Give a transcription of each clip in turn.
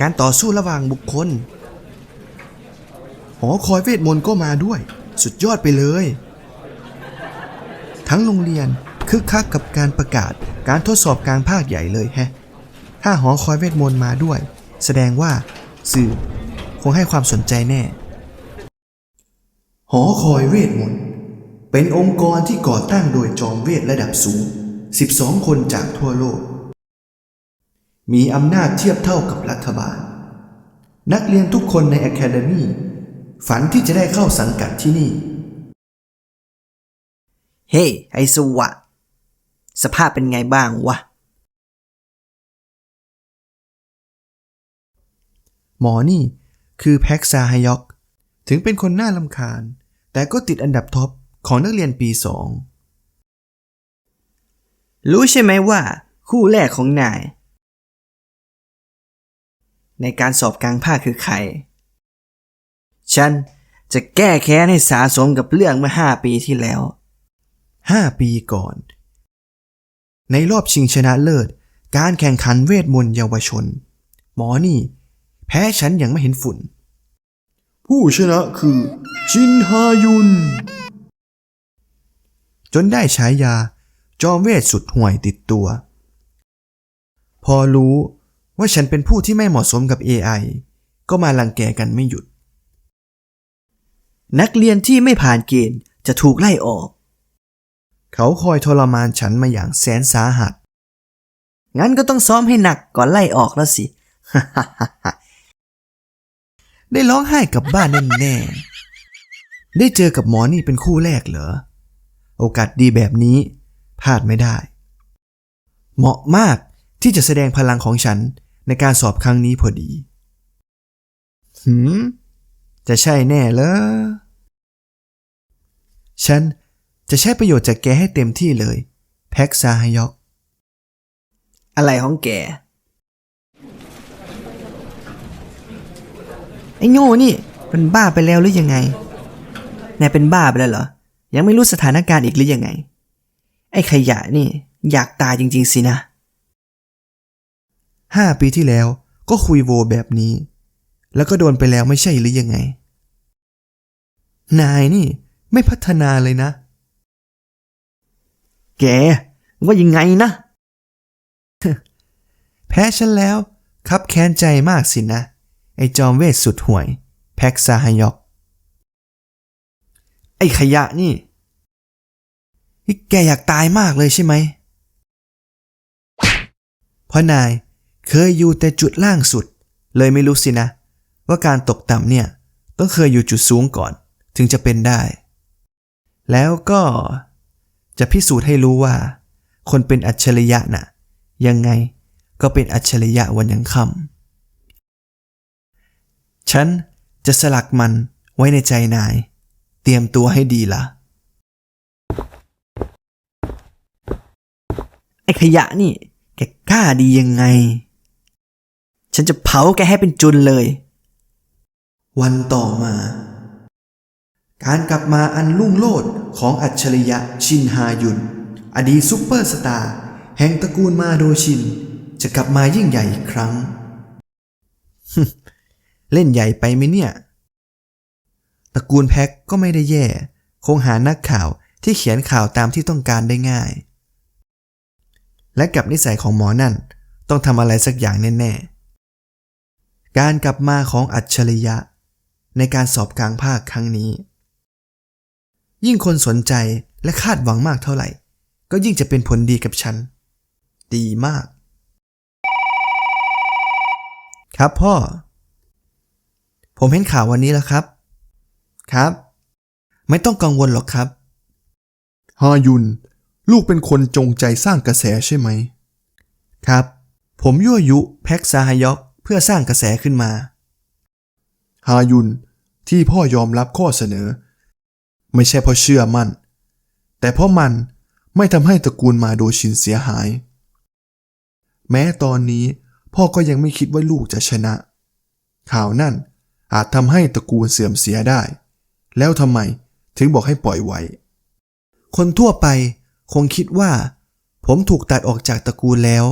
การต่อสู้ระหว่างบุคคล หอคอยเวทมนต์ก็มาด้วย สุดยอดไปเลย ทั้งโรงเรียนคึกคักกับการประกาศการทดสอบกลางภาคใหญ่เลยแฮะ ถ้าหอคอยเวทมนต์มาด้วย แสดงว่าสื่อคงให้ความสนใจแน่ หอคอยเวทมนต์เป็นองค์กรที่ก่อตั้งโดยจอมเวทระดับสูง 12 คนจากทั่วโลก มีอำนาจเทียบเท่ากับรัฐบาล นักเรียนทุกคนใน Academy ฝันที่จะได้เข้าสังกัดที่นี่ เฮ้ไอสวะ สภาพเป็นไงบ้างวะ หมอนี่คือแพ็กซาฮยอก ถึงเป็นคนน่าลำคาญ แต่ก็ติดอันดับท็อปของนักเรียนปีสอง รู้ใช่ไหมว่า คู่แรกของนาย ในการสอบกลางภาคคือใคร ฉันจะแก้แค้นให้สาสมกับเรื่องเมื่อห้าปีที่แล้ว ห้าปีก่อน ในรอบชิงชนะเลิศ การแข่งขันเวทมนต์เยาวชน หมอนี่ แพ้ฉันอย่างไม่เห็นฝุ่น ผู้ชนะคือชินฮายุน จนได้ฉายา จอมเวทสุดห่วยติดตัว พอรู้ ว่าฉันเป็นผู้ที่ไม่เหมาะสมกับ AI ก็มาลังแกกันไม่หยุด นักเรียนที่ไม่ผ่านเกณฑ์จะถูกไล่ออก เขาคอยทรมานฉันมาอย่างแสนสาหัส งั้นก็ต้องซ้อมให้หนักก่อนไล่ออกแล้วสิ ได้ร้องไห้กลับบ้านแน่ๆได้เจอกับหมอนี่เป็นคู่แรกเหรอ โอกาสดีแบบนี้พลาดไม่ได้ เหมาะมากที่จะแสดงพลังของฉัน ในการสอบครั้งนี้พอดี หืม จะใช่แน่เหรอ ฉันจะใช้ประโยชน์จากแกให้เต็มที่เลย แพ็กซาฮยอก อะไรของแก ไอ้โง่นี่เป็นบ้าไปแล้วหรือยังไง นายเป็นบ้าไปแล้วเหรอ ยังไม่รู้สถานการณ์อีกหรือยังไง ไอ้ขยะนี่ อยากตายจริง ๆ สินะ ห้าปีที่แล้วก็คุยโวแบบนี้ แล้วก็โดนไปแล้วไม่ใช่หรือยังไง นายนี่ไม่พัฒนาเลยนะ แก ว่ายังไงนะ แพ้ฉันแล้ว ครับแค้นใจมากสินะ ไอจอมเวทสุดห่วย แพ็กซาฮยอก ไอ้ขยะนี่นี่แกอยากตายมากเลยใช่ไหม เพราะนาย เคยอยู่แต่จุดล่างสุด เลยไม่รู้สินะ ว่าการตกต่ำเนี่ยต้องเคยอยู่จุดสูงก่อน ถึงจะเป็นได้ แล้วก็จะพิสูจน์ให้รู้ว่า คนเป็นอัจฉริยะน่ะ ยังไงก็เป็นอัจฉริยะวันยังค่ำฉันจะสลักมันไว้ในใจนาย เตรียมตัวให้ดีล่ะ ไอ้ขยะนี่ แกกล้าดียังไง ฉันจะเผาแกให้เป็นจุนเลย วันต่อมา การกลับมาอันรุ่งโรจน์ของอัจฉริยะชินฮายุน อดีตซุปเปอร์สตาร์แห่งตระกูลมาโดชิน จะกลับมายิ่งใหญ่อีกครั้ง เล่นใหญ่ไปไหมเนี่ย ตระกูลแพ็กก็ไม่ได้แย่ คงหานักข่าวที่เขียนข่าวตามที่ต้องการได้ง่าย และกับนิสัยของหมอนั่น ต้องทำอะไรสักอย่างแน่ๆ การกลับมาของอัจฉริยะ ในการสอบกลางภาคครั้งนี้ ยิ่งคนสนใจและคาดหวังมากเท่าไหร่ ก็ยิ่งจะเป็นผลดีกับฉัน ดีมาก ครับพ่อ ผมเห็นข่าววันนี้แล้วครับ ครับ ไม่ต้องกังวลหรอกครับฮายุน ลูกเป็นคนจงใจสร้างกระแสใช่ไหม ครับ ผมยั่วยุแพ็กซาฮยอก พื่อสร้างกระแสขึ้นมา ฮายุนที่พ่อยอมรับข้อเสนอ ไม่ใช่เพราะเชื่อมั่น แต่เพราะมันไม่ทำให้ตระกูลมาโดชินเสียหาย แม้ตอนนี้พ่อก็ยังไม่คิดว่าลูกจะชนะ ข่าวนั่นอาจทำให้ตระกูลเสื่อมเสียได้ แล้วทำไมถึงบอกให้ปล่อยไว้ คนทั่วไปคงคิดว่า ผมถูกตัดออกจากตระกูลแล้ว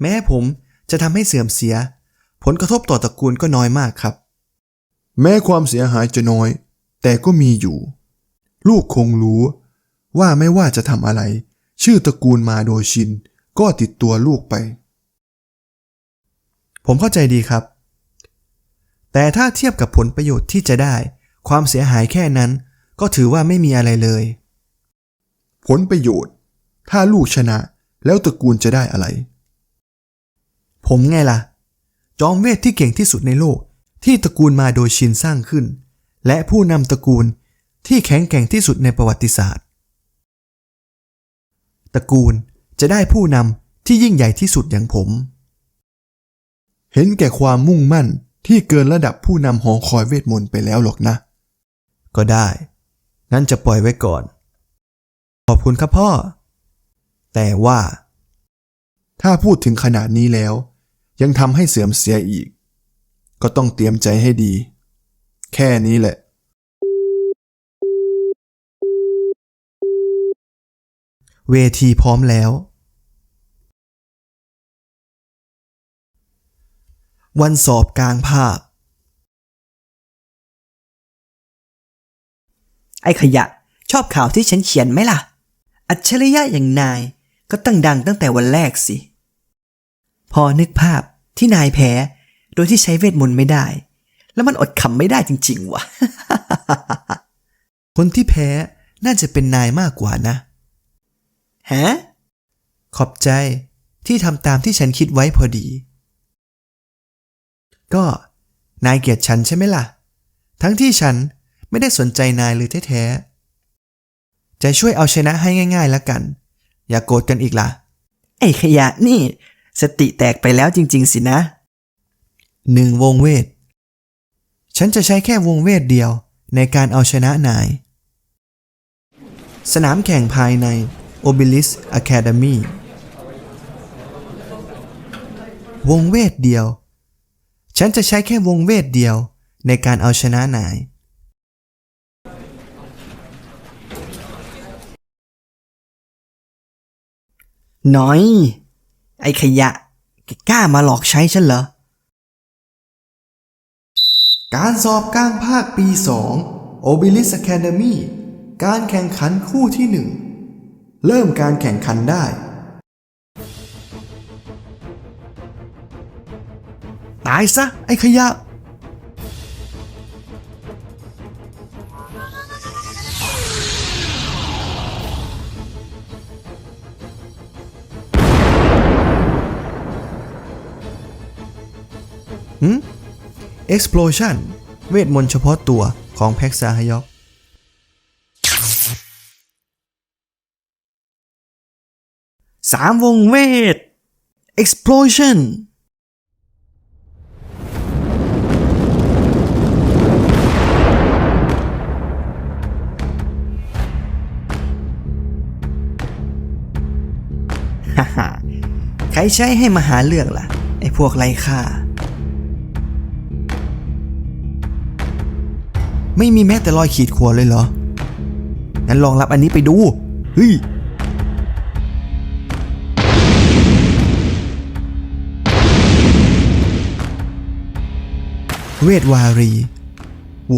แม้ผมจะทำให้เสื่อมเสีย ผลกระทบต่อตระกูลก็น้อยมากครับ แม้ความเสียหายจะน้อย แต่ก็มีอยู่ ลูกคงรู้ว่าไม่ว่าจะทำอะไร ชื่อตระกูลมาโดชิน ก็ติดตัวลูกไป ผมเข้าใจดีครับ แต่ถ้าเทียบกับผลประโยชน์ที่จะได้ ความเสียหายแค่นั้น ก็ถือว่าไม่มีอะไรเลย ผลประโยชน์ ถ้าลูกชนะแล้วตระกูลจะได้อะไร ผมไงล่ะ จอมเวทที่เก่งที่สุดในโลก ที่ตระกูลมาโดยชินสร้างขึ้น และผู้นำตระกูลที่แข็งแกร่งที่สุดในประวัติศาสตร์ ตระกูลจะได้ผู้นำที่ยิ่งใหญ่ที่สุดอย่างผม เห็นแก่ความมุ่งมั่นที่เกินระดับผู้นำหอคอยเวทมนต์ไปแล้วหรอกนะ ก็ได้ งั้นจะปล่อยไว้ก่อน ขอบคุณครับพ่อ แต่ว่า ถ้าพูดถึงขนาดนี้แล้ว ยังทำให้เสื่อมเสียอีก ก็ต้องเตรียมใจให้ดี แค่นี้แหละ เวทีพร้อมแล้ว วันสอบกลางภาคไอ้ขยะ ชอบข่าวที่ฉันเขียนไหมล่ะ อัจฉริยะอย่างนายก็ตั้งดังตั้งแต่วันแรกสิ พอนึกภาพที่นายแพ้ โดยที่ใช้เวทมนต์ไม่ได้ แล้วมันอดขำไม่ได้จริง ๆว่ะ คนที่แพ้น่าจะเป็นนายมากกว่านะ ฮะ ขอบใจที่ทำตามที่ฉันคิดไว้พอดี ก็นายเกลียดฉันใช่ไหมล่ะ ทั้งที่ฉันไม่ได้สนใจนายเลยแท้ๆ จะช่วยเอาชนะให้ง่าย ๆ แล้วกัน อย่ากโกรธกันอีกล่ะ ไอ้ขยะนี่ สติแตกไปแล้วจริง ๆ สินะหนึ่งวงเวท ฉันจะใช้แค่วงเวทเดียวในการเอาชนะนาย สนามแข่งภายใน Obelisk Academy วงเวทเดียว ฉันจะใช้แค่วงเวทเดียวในการเอาชนะนาย น้อย ไอ้ขยะแกกล้ามาหลอกใช้ฉันเหรอ การสอบกลางภาคปี 2 Obelisk Academy การแข่งขันคู่ที่ 1 เริ่มการแข่งขันได้ ตายซะ ไอ้ขยะ หืม Explosion เวทมนต์เฉพาะตัวของแพ็กซาฮยอกสามวงเวท explosion ฮ่าฮ่าใครใช้ให้มาหาเรื่องล่ะ ไอ้พวกไรค่า ไม่มีแม้แต่รอยขีดข่วนเลยเหรอ งั้นลองรับอันนี้ไปดู เฮ้ย เวทวารี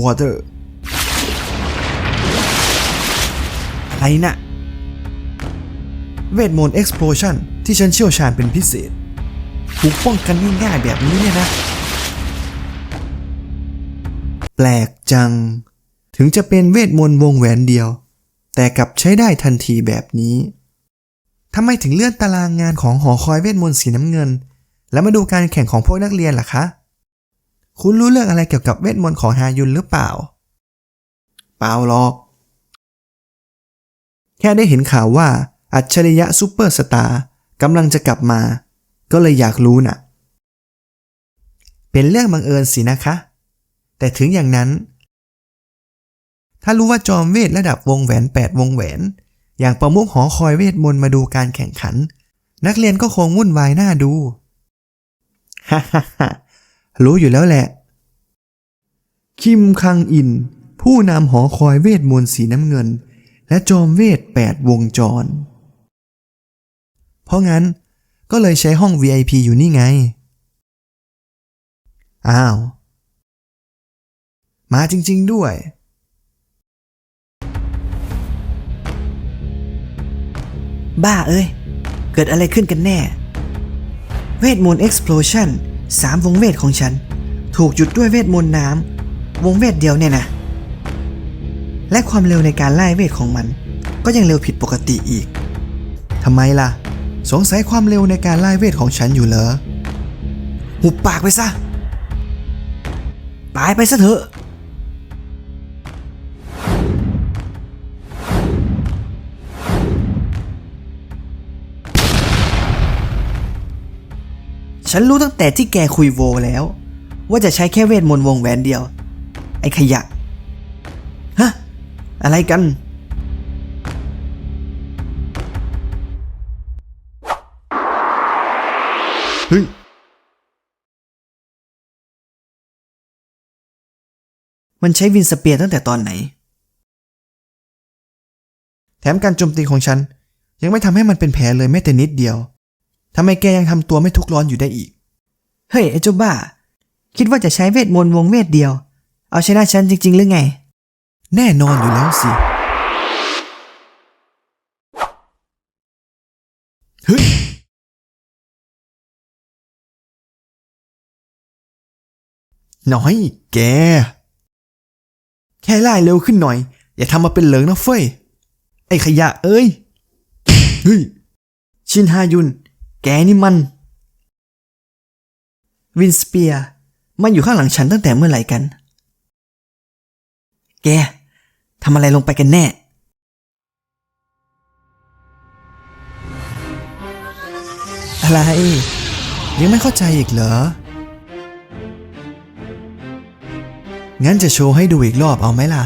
Water อะไรนะ่ะ เวทมนต์ Explosion ที่ฉันเชี่ยวชาญเป็นพิเศษถูกป้องกันง่ายๆแบบนี้เนี่ยนะ แปลกจัง ถึงจะเป็นเวทมนต์วงแหวนเดียว แต่กลับใช้ได้ทันทีแบบนี้ทำไมถึงเลื่อนตารางงานของหอคอยเวทมนต์สีน้ำเงิน แล้วมาดูการแข่งของพวกนักเรียนล่ะคะ คุณรู้เรื่องอะไรเกี่ยวกับเวทมนต์ของฮายุนหรือเปล่า เปล่าหรอก แค่ได้เห็นข่าวว่าอัจฉริยะซูเปอร์สตาร์กำลังจะกลับมา ก็เลยอยากรู้น่ะ เป็นเรื่องบังเอิญสินะคะ แต่ถึงอย่างนั้น ถ้ารู้ว่าจอมเวทระดับวงแหวน 8 วงแหวน อย่างประมุขหอคอยเวทมนต์มาดูการแข่งขัน นักเรียนก็คงวุ่นวายหน้าดูฮ่าฮ่าฮ่ารู้อยู่แล้วแหละ คิมคังอิน ผู้นำหอคอยเวทมนต์สีน้ำเงิน และจอมเวท 8 วงจร เพราะงั้นก็เลยใช้ห้อง VIP อยู่นี่ไง อ้าว มาจริง ๆ ด้วย บ้าเอ้ย เกิดอะไรขึ้นกันแน่ เวทมนต์ explosion สามวงเวทของฉัน ถูกหยุดด้วยเวทมนต์น้ำวงเวทเดียวเนี่ยนะ และความเร็วในการไล่เวทของมัน ก็ยังเร็วผิดปกติอีกทำไมล่ะ สงสัยความเร็วในการไล่เวทของฉันอยู่เหรอ หุบปากไปซะ ตายไปซะเถอะ ฉันรู้ตั้งแต่ที่แกคุยโวแล้ว ว่าจะใช้แค่เวทมนต์วงแหวนเดียว ไอ้ขยะ ฮะ อะไรกัน เฮ้ย มันใช้วินสเปียร์ตั้งแต่ตอนไหน แถมการโจมตีของฉันยังไม่ทำให้มันเป็นแผลเลยแม้แต่นิดเดียว ทำไมแกยังทำตัวไม่ทุกร้อนอยู่ได้อีก เฮ้ยไอ้เจ้าบ้า คิดว่าจะใช้เวทมนต์วงเวทเดียว เอาชนะฉันจริง ๆ หรือไง แน่นอนอยู่แล้วสิ เฮ้ย น้อยแก แค่ไล่เร็วขึ้นหน่อย อย่าทำมาเป็นเหลิงนะเฟ้ย ไอ้ขยะเอ้ย เฮ้ย ชินฮายุน แกนี่มัน วินสเปียร์มันอยู่ข้างหลังฉันตั้งแต่เมื่อไหร่กัน แกทำอะไรลงไปกันแน่ อะไร ยังไม่เข้าใจอีกเหรอ งั้นจะโชว์ให้ดูอีกรอบเอาไหมล่ะ